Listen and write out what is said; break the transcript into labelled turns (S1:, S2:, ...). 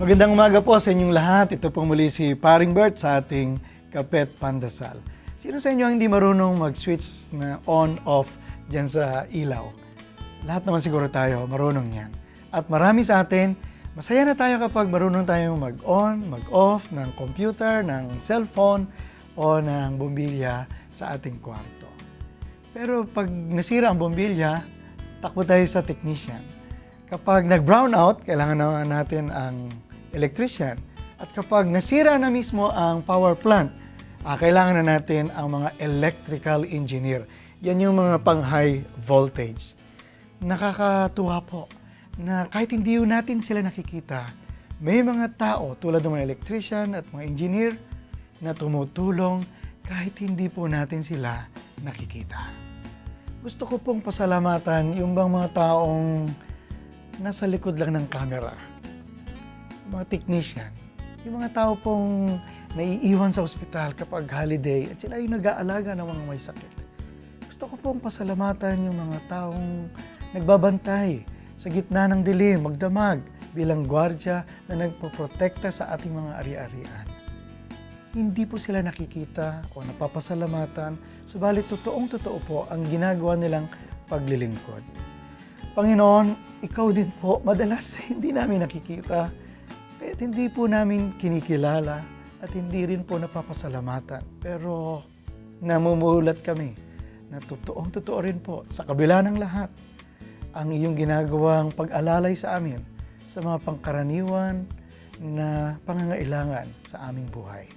S1: Magandang umaga po sa inyong lahat. Ito po muli si Paring Bert sa ating Kapet Pandasal. Sino sa inyo ang hindi marunong mag-switch na on-off dyan sa ilaw? Lahat naman siguro tayo marunong yan. At marami sa atin, masaya na tayo kapag marunong tayong mag-on, mag-off ng computer, ng cellphone, o ng bombilya sa ating kwarto. Pero pag nasira ang bombilya, takbo tayo sa technician. Kapag nag-brown out, kailangan na natin ang electrician. At kapag nasira na mismo ang power plant, ah, kailangan na natin ang mga electrical engineer. Yan yung mga pang high voltage. Nakakatuwa po na kahit hindi natin sila nakikita, may mga tao tulad ng mga electrician at mga engineer na tumutulong kahit hindi po natin sila nakikita. Gusto ko pong pasalamatan yung bang mga taong nasa likod lang ng camera. Mga technician, yung mga tao pong naiiwan sa ospital kapag holiday at sila yung nag-aalaga ng mga may sakit. Gusto ko pong pasalamatan yung mga taong nagbabantay sa gitna ng dilim, magdamag bilang gwardya na nagpoprotekta sa ating mga ari-arian. Hindi po sila nakikita o napapasalamatan, subalit totoong totoo po ang ginagawa nilang paglilingkod. Panginoon, ikaw din po, madalas hindi namin nakikita, kahit hindi po namin kinikilala at hindi rin po napapasalamatan. Pero namumulat kami na totoong totoo rin po sa kabila ng lahat ang iyong ginagawang pag-alalay sa amin sa mga pangkaraniwan na pangangailangan sa aming buhay.